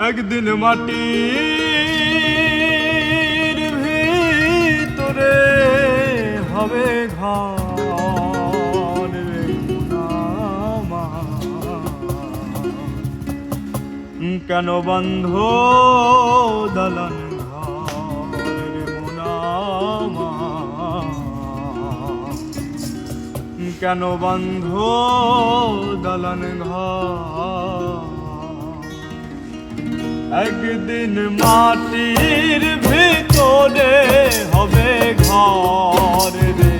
একদিন মাটির ভিতরে হবে কেন বন্ধ দলন কেন বন্ধ দলন ঘর একদিন মাটির ভিতরে হবে ঘর রে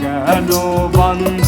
কেন বন্ধ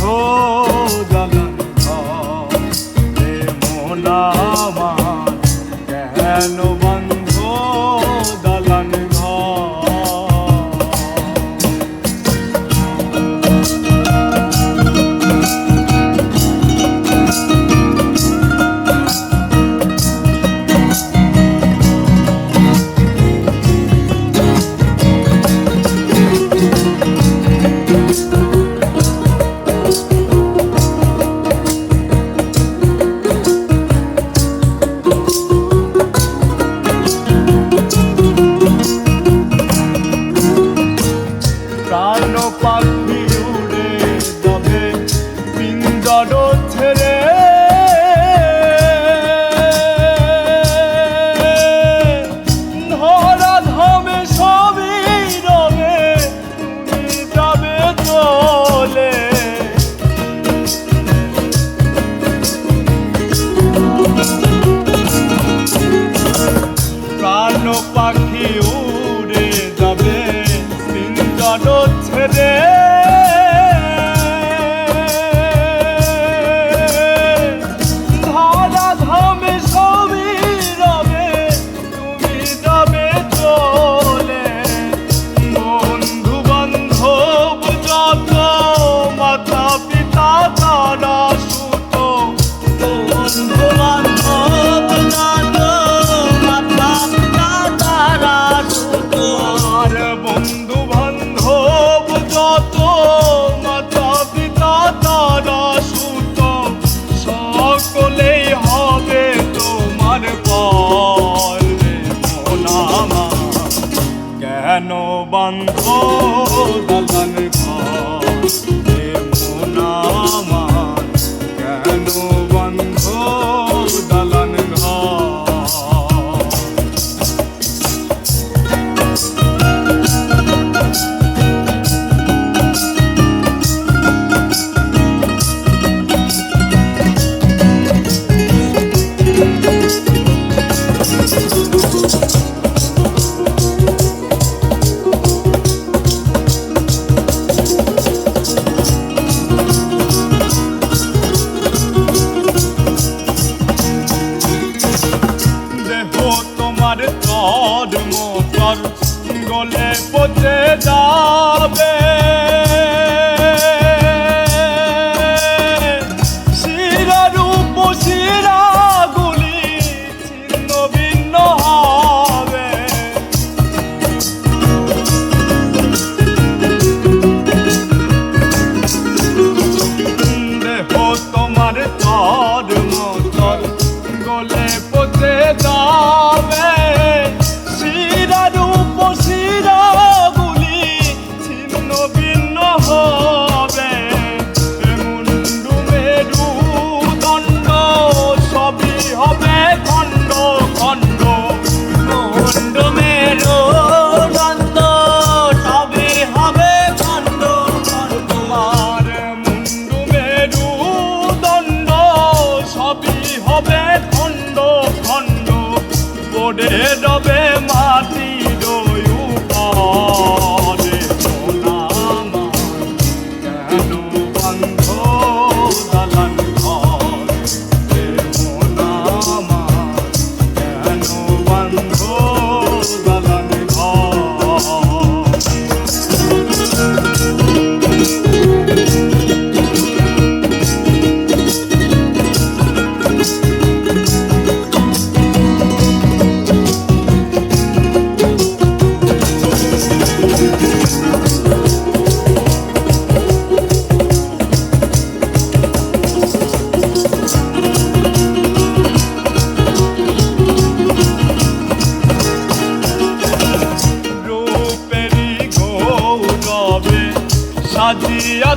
মাতা পিতা তারা সুত সকলে হবে তোমার পর নামা কেন বান্ধ দালান ঘর? দেহ তোমার তর মোটর গলে পচে যাবে।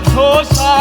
ধোসা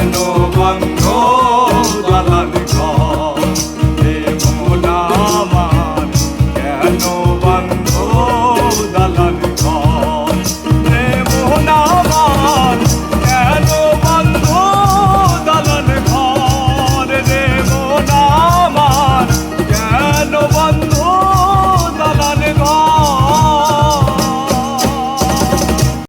কেন বন্ধ দালান